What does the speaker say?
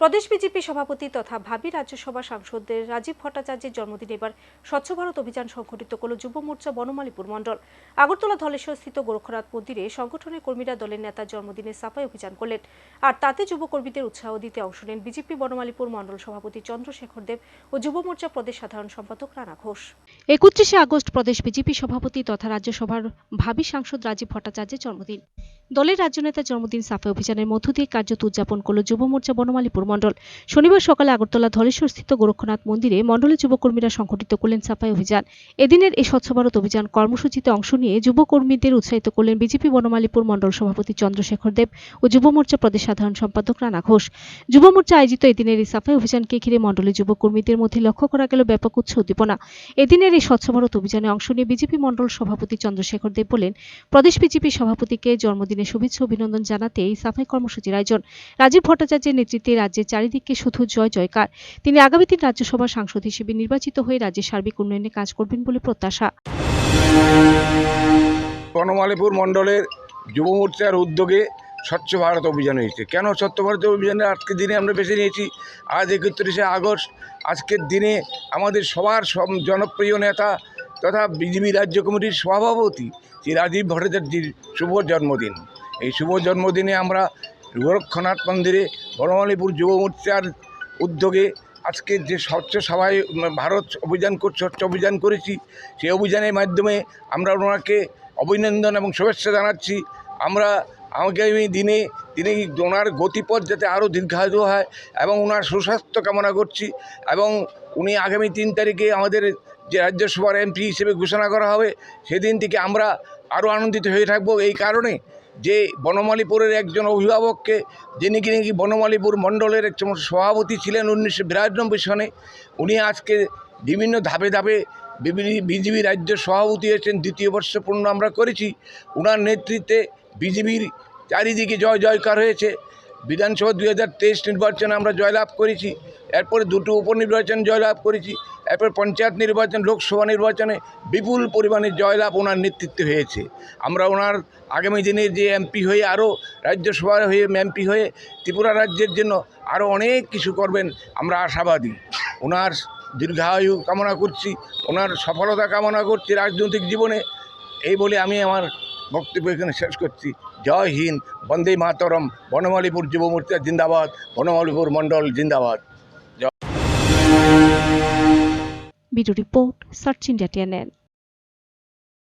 প্রদেশ BJP সভাপতি তথা ভাবি রাজ্যসভা সাংসদদের রাজীব ভট্টাচার্যের জন্মদিন এবার স্বচ্ছ ভারত অভিযান সংঘটিত করল যুব মোর্চা বনমালীপুর মণ্ডল। আগরতলা ধলেশ্বর স্থিত গোরক্ষনাথ মন্দিরে সংগঠনের কর্মীরা দলের নেতার জন্মদিনে সাফাই অভিযান করলেন। আর তাতে যুব কর্মীদের উৎসাহ দিতে অংশ নেন বিজেপি বনমালীপুর মণ্ডল সভাপতি চন্দ্রশেখর দেব ও যুব মোর্চা প্রদেশ সাধারণ সম্পাদক রানা ঘোষ। একত্রিশে আগস্ট প্রদেশ বিজেপি সভাপতি তথা রাজ্যসভার ভাবি সাংসদ রাজীব ভট্টাচার্যের জন্মদিন। দলের রাজ্য নেতার জন্মদিন সাফাই অভিযানের মধ্য দিয়ে কার্যত উদযাপন করল যুব মোর্চা বনমালীপুর মণ্ডল। শনিবার সকালে আগরতলা ধলেশ্বর স্থিত গোরক্ষনাথ মন্দিরে মণ্ডলের যুবকর্মীরা সংগঠিত করলেন সাফাই অভিযান। এদিনের এই স্বচ্ছ ভারত অভিযান কর্মসূচিতে অংশ নিয়ে যুবকর্মীদের উৎসাহিত করলেন বিজেপি বনমালীপুর মণ্ডল সভাপতি চন্দ্রশেখর দেব ও যুব মোর্চা প্রদেশ সাধারণ সম্পাদক রানা ঘোষ। যুব মোর্চা আয়োজিত এদিনের এই সাফাই অভিযানকে ঘিরে মণ্ডলের যুবকর্মীদের মধ্যে লক্ষ্য করা গেল ব্যাপক উৎস উদ্দীপনা। এদিনের এই স্বচ্ছ ভারত অভিযানে অংশ নিয়ে বিজেপি মণ্ডল সভাপতি চন্দ্রশেখর দেব বলেন, প্রদেশ বিজেপি সভাপতিকে জন্মদিনের শুভেচ্ছা অভিনন্দন জানাতে এই সাফাই কর্মসূচির আয়োজন। রাজীব ভট্টাচার্যের নেতৃত্বে রাজ্যের চারিদিকে শুধু জয়, জয়কার। তিনি আগামী দিন রাজ্যসভার সাংসদ হিসেবে নির্বাচিত হয়ে রাজ্যের সার্বিক উন্নয়নে কাজ করবেন বলে প্রত্যাশা। বনমালীপুর মণ্ডলের যুব মোর্চার উদ্যোগে স্বচ্ছ ভারত অভিযান হয়েছে। কেন স্বচ্ছ ভারত অভিযানে আজকের দিনে আমরা বেছে নিয়েছি? আজ একত্রিশে আগস্ট। আজকের দিনে আমাদের সবার জনপ্রিয় নেতা তথা বিজেপি রাজ্য কমিটির সভাপতি শ্রী রাজীব ভট্টাচার্যের শুভ জন্মদিন। এই শুভ জন্মদিনে আমরা গোরক্ষনাথ মন্দিরে বনমালীপুর যুব মোর্চার উদ্যোগে আজকে যে স্বচ্ছ সভায় ভারত অভিযান স্বচ্ছ অভিযান করেছি সেই অভিযানের মাধ্যমে আমরা ওনাকে অভিনন্দন এবং শুভেচ্ছা জানাচ্ছি। আমরা আগামী দিনে, তিনি ওনার গতিপথ যাতে আরও দীর্ঘায়িত হয় এবং ওনার সুস্বাস্থ্য কামনা করছি এবং উনি আগামী তিন তারিখে আমাদের যে রাজ্যসভার এমপি হিসেবে ঘোষণা করা হবে, সেদিন থেকে আমরা আরও আনন্দিত হয়ে থাকব। এই কারণে যে বনমালীপুরের একজন অভিভাবককে, যিনি কি নাকি বনমালীপুর মণ্ডলের একজন সভাপতি ছিলেন উনিশশো বিরানব্বই সনে, উনি আজকে বিভিন্ন ধাপে ধাপে বিজেপি রাজ্য সভাপতি হয়েছেন, দ্বিতীয় বর্ষ পূর্ণ আমরা করেছি। ওনার নেতৃত্বে বিজেপির চারিদিকে জয় জয়কার হয়েছে। বিধানসভা দুই হাজার তেইশ নির্বাচনে আমরা জয়লাভ করেছি। এরপরে দুটো উপনির্বাচন জয়লাভ করেছি। এরপর পঞ্চায়েত নির্বাচন, লোকসভা নির্বাচনে বিপুল পরিমাণে জয়লাভ ওনার নেতৃত্বে হয়েছে। আমরা ওনার আগামী দিনে যে এমপি হয়ে আরও রাজ্যসভার হয়ে এমপি হয়ে ত্রিপুরা রাজ্যের জন্য আরও অনেক কিছু করবেন আমরা আশাবাদী। ওনার দীর্ঘায়ু কামনা করছি, ওনার সফলতা কামনা করছি রাজনৈতিক জীবনে। এই বলে আমি আমার বক্তব্য এখানে শেষ করছি। জয় হিন্দ, বন্দে মাতরম, বনমালীপুর যুব মোর্চা জিন্দাবাদ, বনমালীপুর মণ্ডল জিন্দাবাদ। Video report search India TNN